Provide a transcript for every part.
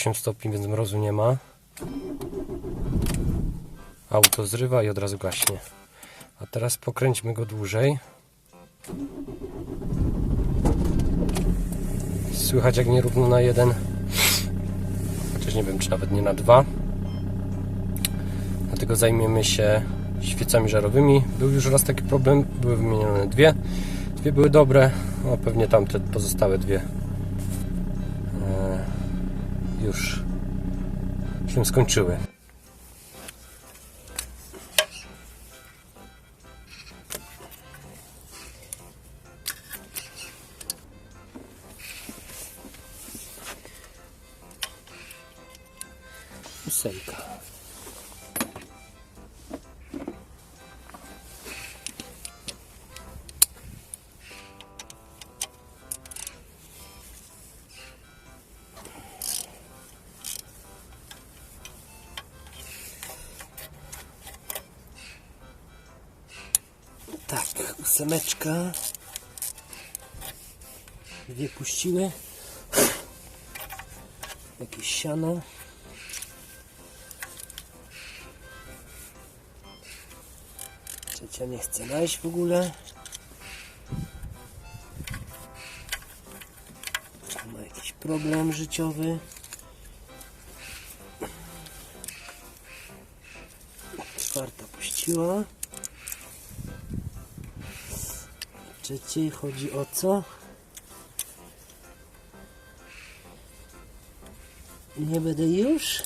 8 stopni, więc mrozu nie ma. Auto zrywa i od razu gaśnie. A teraz pokręćmy go dłużej. Słychać jak nierówno na jeden. Chociaż nie wiem, czy nawet nie na dwa. Dlatego zajmiemy się świecami żarowymi. Był już raz taki problem, były wymienione dwie. Dwie były dobre, no pewnie tamte pozostałe dwie już się skończyły. Ósemka. Tak, ósemeczka. Dwie puściły. Jakieś siano. Trzecia nie chce najść w ogóle. Ma jakiś problem życiowy. Czwarta puściła. Trzeciej chodzi o co? Nie będę już?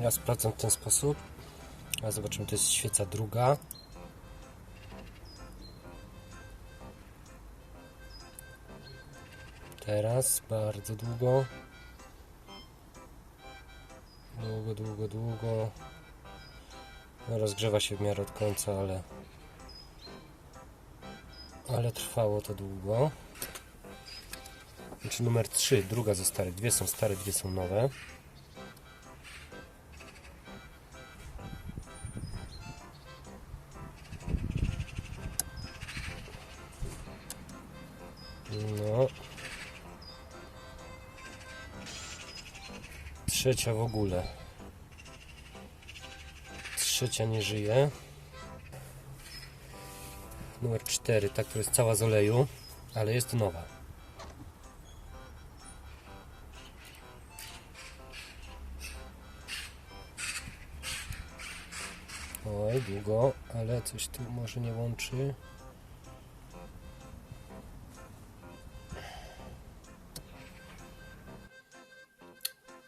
Ja sprawdzam w ten sposób. A zobaczymy, to jest świeca druga. Teraz bardzo długo. Długo, długo, długo. No, rozgrzewa się w miarę od końca, ale ale trwało to długo. Znaczy numer 3, druga ze starych. Dwie są stare, dwie są nowe. No. Trzecia w ogóle. Trzecia nie żyje. Numer 4, ta, która jest cała z oleju, ale jest nowa. Oj, długo, ale coś tu może nie łączy.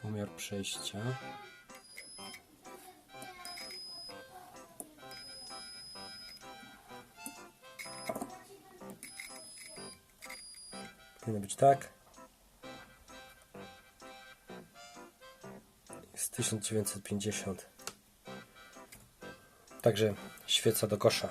Pomiar przejścia. Powinno być tak. Jest 1950. Także świeca do kosza.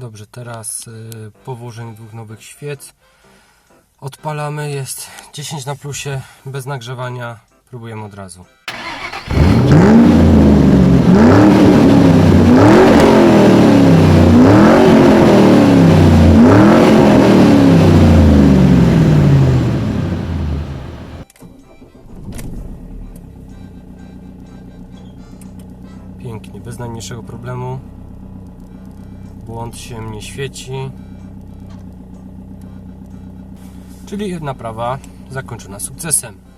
Dobrze, teraz y, po włożeniu dwóch nowych świec odpalamy, jest 10 na plusie, bez nagrzewania, próbujemy od razu. Pięknie, bez najmniejszego problemu. Błąd się nie świeci. Czyli jedna prawa zakończona sukcesem.